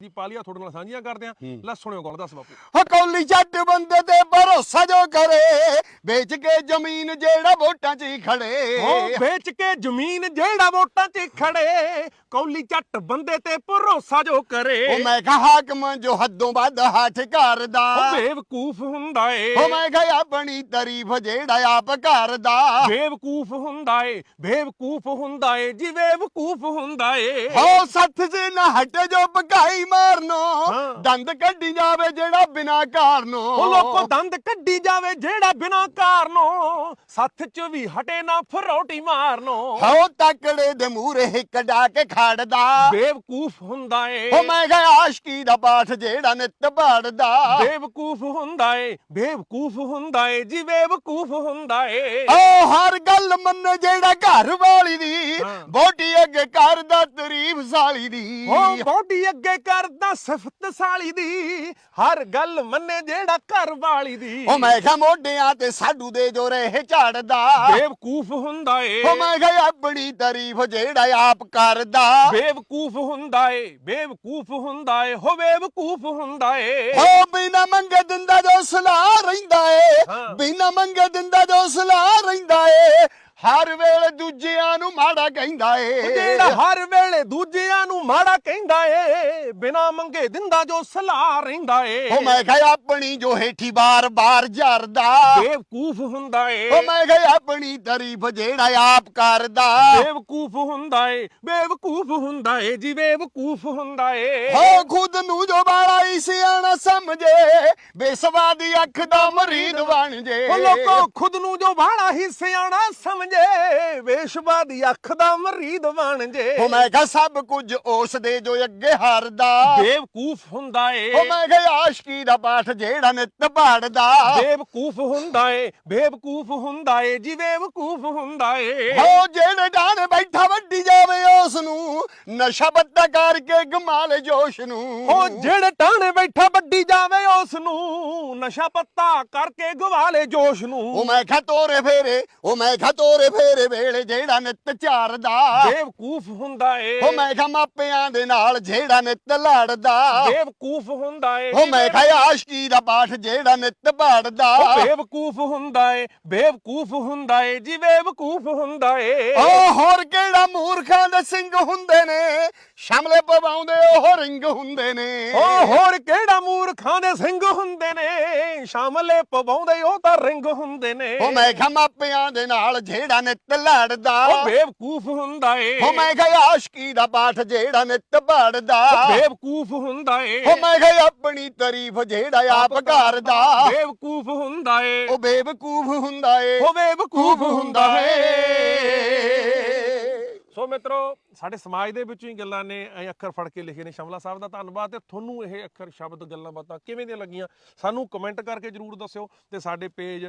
ਦੀ ਪਾਲੀਆ ਤੁਹਾਡੇ ਨਾਲ ਸਾਂਝੀਆਂ ਕਰਦੇ ਆਂ। ਲੈ ਸੁਣਿਓ ਗੱਲ ਦੱਸ ਬਾਪੂ। ਹੋ ਕੌਲੀ ਜੱਟ ਬੰਦੇ ਤੇ ਭਰੋਸਾ ਜੋ ਕਰੇ ਵੇਚ ਕੇ ਜ਼ਮੀਨ ਜਿਹੜਾ ਵੋਟਾਂ 'ਚ ਹੀ ਖੜੇ। ਉਹ ਵੇਚ ਕੇ ਜ਼ਮੀਨ ਜਿਹੜਾ ਵੋਟਾਂ 'ਚ ਖੜੇ ਕੌਲੀ ਚੱਟ ਬੰਦੇ ਤੇ ਭਰੋਸਾ ਜੋ ਕਰੇ। ਉਹ ਮੈਂ ਕਿਹਾ ਹਾਕਮ ਜੋ ਹੱਦੋਂ ਵੱਧ ਹੱਠ ਕਰਦਾ। ਉਹ ਬੇਵਕੂਫ ਹੁੰਦਾ ਏ। ਉਹ ਮੈਂ ਕਿਹਾ ਆਪਣੀ ਤਾਰੀਫ ਜਿਹੜਾ ਆਪ ਕਰਦਾ। ਬੇਵਕੂਫ ਹੁੰਦਾ ਏ ਬੇਵਕੂਫ ਹੁੰਦਾ ਏ ਜੀ ਬੇਵਕੂਫ ਹੁੰਦਾ ਏ। ਹੋ ਸੱਥ ਜੇ ਨਾ ਹਟੇ ਜੋ ਭਗਾਈ ਮਾਰਨੋ। ਦੰਦ ਕੱਢੀ ਜਾਵੇ ਜਿਹੜਾ ਬਿਨਾ ਕਾਰਨੋ। ਉਹ ਲੋਕੋ ਦੰਦ ਕੱਢੀ ਜਾਵੇ ਜਿਹੜਾ ਬਿਨਾ ਕਾਰਨੋ। ਸੱਥ 'ਚ ਵੀ ਹਟੇ ਨਾ ਫਰੋਟੀ ਮਾਰਨੋ। ਹੋ ਤਕੜੇ ਦੇ ਮੂਰੇ ਕਢਾ ਕੇ ਖੜਦਾ। ਬੇਵਕੂਫ ਹੁੰਦਾ ਏ। ਉਹ ਮੈਂ ਕਿਹਾ ਆਸ਼ਕੀ ਦਾ ਪਾਠ ਜਿਹੜਾ ਨਿੱਤ ਪੜਦਾ। ਬੇਵਕੂਫ ਹੁੰਦਾ ਏ ਬੇਵਕੂਫ ਹੁੰਦਾ ਏ ਜੀ ਬੇਵਕੂਫ ਹੁੰਦਾ ਏ। ਓ ਹਰ ਗੱਲ ਮੰਨ ਜਿਹੜਾ ਘਰ ਵਾਲੀ ਦੀ। ਬੋਟੀ ਅੱਗੇ ਕਰਦਾ ਤਾਰੀਫ ਸਾਲੀ ਦੀ। ਉਹ ਬੋਡੀ ਅੱਗੇ ਕਰਦਾ ਸਿਫਤ ਸਾਲੀ ਦੀ ਹਰ ਗੱਲ ਮੰਨੇ ਜਿਹੜਾ ਘਰ ਵਾਲੀ ਦੀ। ਉਹ ਮੈਂ ਕਿਹਾ ਮੋਢਿਆਂ ਤੇ ਸਾਡੂ ਦੇ ਜੋ ਰਹੇ ਝੜਦਾ। ਬੇਵਕੂਫ ਹੁੰਦਾ ਏ। ਉਹ ਮੈਂ ਕਿਹਾ ਆਪਣੀ ਤਾਰੀਫ ਜਿਹੜਾ ਆਪ ਕਰਦਾ। ਬੇਵਕੂਫ ਹੁੰਦਾ ਏ ਬੇਵਕੂਫ ਹੁੰਦਾ ਏ ਹੋ ਬੇਵਕੂਫ ਹੁੰਦਾ ਏ। ਹੋ ਬਿਨਾ ਮੰਗੇ ਦਿੰਦਾ ਜੋ ਸਲਾਹ ਰਹਿੰਦਾ ਏ। ਬਿਨਾ ਮੰਗੇ ਦਿੰਦਾ ਜੋ ਸਲਾਹ ਰਹਿੰਦਾ ਏ ਹਰ ਵੇਲੇ ਦੂਜਿਆਂ ਨੂੰ ਮਾੜਾ ਕਹਿੰਦਾ ਏ। ਜਿਹੜਾ ਹਰ ਵੇਲੇ ਦੂਜਿਆਂ ਨੂੰ ਮਾੜਾ ਕਹਿੰਦਾ ਏ ਬਿਨਾ ਮੰਗੇ ਦਿੰਦਾ ਜੋ ਸਲਾਹ ਰਹਿੰਦਾ ਏ। ਉਹ ਮੈਂ ਕਿਹਾ ਆਪਣੀ ਜੋ ਹੇਠੀ ਬਾਰ-ਬਾਰ ਜਰਦਾ। ਬੇਵਕੂਫ ਹੁੰਦਾ ਏ। ਉਹ ਮੈਂ ਕਿਹਾ ਆਪਣੀ ਤਾਰੀਫ ਜਿਹੜਾ ਆਪ ਕਰਦਾ। ਬੇਵਕੂਫ ਹੁੰਦਾ ਏ ਬੇਵਕੂਫ ਹੁੰਦਾ ਏ ਜੀ ਬੇਵਕੂਫ ਹੁੰਦਾ ਏ। ਹੋ ਖੁਦ ਨੂੰ ਜੋ ਬਾਲਾ ਹੀ ਸਿਆਣਾ ਸਮਝੇ ਬੇਸਵਾਦੀ ਅੱਖ ਦਾ ਮਰੀਦ ਬਣ ਜੇ। ਉਹ ਲੋਕੋ ਖੁਦ ਨੂੰ ਜੋ ਬਾਹਲਾ ਹੀ ਸਿਆਣਾ ਸਮਝੇ ਵੇਸ਼ਵਾ ਦੀ ਅੱਖ ਦਾ ਮਰੀਦ ਬਣ ਜੇ। ਉਹ ਮੈਂ ਕਿਹਾ ਸਭ ਕੁਝ ਉਸ ਦੇ ਜੋ ਅੱਗੇ ਹਾਰਦਾ। ਬੇਵਕੂਫ ਹੁੰਦਾ ਏ। ਉਹ ਮੈਂ ਕਿਹਾ ਆਸ਼ਕੀ ਦਾ ਪਾਠ ਜਿਹੜਾ ਨਿੱਤ ਪੜਦਾ ਬੇਵਕੂਫ ਹੁੰਦਾ ਏ ਬੇਵਕੂਫ ਹੁੰਦਾ ਏ ਜੀ ਬੇਵਕੂਫ ਹੁੰਦਾ ਏ। ਹੋ ਜਿਹੜੇ ਡਾਣੇ ਬੈਠਾ ਵੱਡੀ ਜਾਵੇ ਉਸ ਨੂੰ ਨਸ਼ਾ ਬੱਤਾ ਕਰਕੇ ਗਮਾ ਲੈ ਜੋਸ਼ ਨੂੰ। ਉਹ ਜਿਹੜੇ ਟਾਣੇ ਬੈਠਾ ਵੱਡੀ ਜਾਵੇ ਉਸ ਨੂੰ ਨਸ਼ਾ ਪੱਤਾ ਕਰਕੇ ਗਵਾ ਲੇ ਜੋਸ਼ ਉਹ ਨੂੰ ਮੈਂ ਕਿਹਾ ਤੋਰੇ ਫੇਰੇ ਉਹ ਮੈਂ ਕਿਹਾ ਤੋਰੇ ਫੇਰੇ ਵੇਲੇ ਜਿਹੜਾ ਨਿੱਤ ਝਾਰਦਾ ਬੇਵਕੂਫ ਹੁੰਦਾ ਏ। ਉਹ ਮੈਂ ਕਿਹਾ ਮਾਪਿਆਂ ਦੇ ਨਾਲ ਜਿਹੜਾ ਨਿੱਤ ਲੜਦਾ। ਬੇਵਕੂਫ ਹੁੰਦਾ ਏ। ਉਹ ਮੈਂ ਕਿਹਾ ਆਸ਼ਕੀ ਦਾ ਪਾਠ ਜਿਹੜਾ ਨਿੱਤ ਪੜਦਾ। ਉਹ ਬੇਵਕੂਫ ਹੁੰਦਾ ਏ ਬੇਵਕੂਫ ਹੁੰਦਾ ਏ ਜੀ ਬੇਵਕੂਫ ਹੁੰਦਾ ਏ। ਓ ਹੋਰ ਕਿਹੜਾ ਮੂਰਖਾਂ ਦੇ ਸਿੰਘ ਹੁੰਦੇ ਨੇ ਸ਼ਮਲੇ ਪਵਾਉਂਦੇ ਉਹ ਰਿੰਗ ਹੁੰਦੇ ਨੇ। ਓ ਹੋਰ ਕਿਹੜਾ ਮੂਰਖਾਂ ਦੇ ਸਿੰਘ ਹੁੰਦੇ ਨੇ? ਸ਼ਾਮਲੇ ਪਵਾਉਂਦੇ ਉਹ ਤਾਂ ਰਿੰਗ ਹੁੰਦੇ ਨੇ। ਉਹ ਮੈਂ ਕਿਹਾ ਮਾਪਿਆਂ ਦੇ ਨਾਲ ਜਿਹੜਾ ਨਿੱਤ ਲੜਦਾ। ਉਹ ਬੇਵਕੂਫ ਹੁੰਦਾ ਏ। ਉਹ ਮੈਂ ਕਿਹਾ ਆਸ਼ਕੀ ਦਾ ਪਾਠ ਜਿਹੜਾ ਨਿੱਤ ਪੜਦਾ। ਉਹ ਬੇਵਕੂਫ ਹੁੰਦਾ ਏ। ਉਹ ਮੈਂ ਕਿਹਾ ਆਪਣੀ ਤਾਰੀਫ ਜਿਹੜਾ ਆਪ ਕਰਦਾ। ਬੇਵਕੂਫ ਹੁੰਦਾ ਏ। ਉਹ ਬੇਵਕੂਫ ਹੁੰਦਾ ਏ। ਉਹ ਬੇਵਕੂਫ ਹੁੰਦਾ ਏ। ਮਿੱਤਰੋ, ਸਾਡੇ ਸਮਾਜ ਦੇ ਵਿੱਚੋਂ ਹੀ ਗੱਲਾਂ ਨੇ, ਇਹ ਅੱਖਰ ਫੜ ਕੇ ਲਿਖੇ ਨੇ ਸ਼ਮਲਾ ਸਾਹਿਬ ਦਾ ਧੰਨਵਾਦ ਤੇ ਤੁਹਾਨੂੰ ਇਹ ਅੱਖਰ, ਸ਼ਬਦ, ਗੱਲਾਂ ਬਾਤਾਂ ਕਿਵੇਂ ਦੀਆਂ ਲੱਗੀਆਂ? ਸਾਨੂੰ ਕਮੈਂਟ ਕਰਕੇ ਜਰੂਰ ਦੱਸਿਓ ਤੇ ਸਾਡੇ ਪੇਜ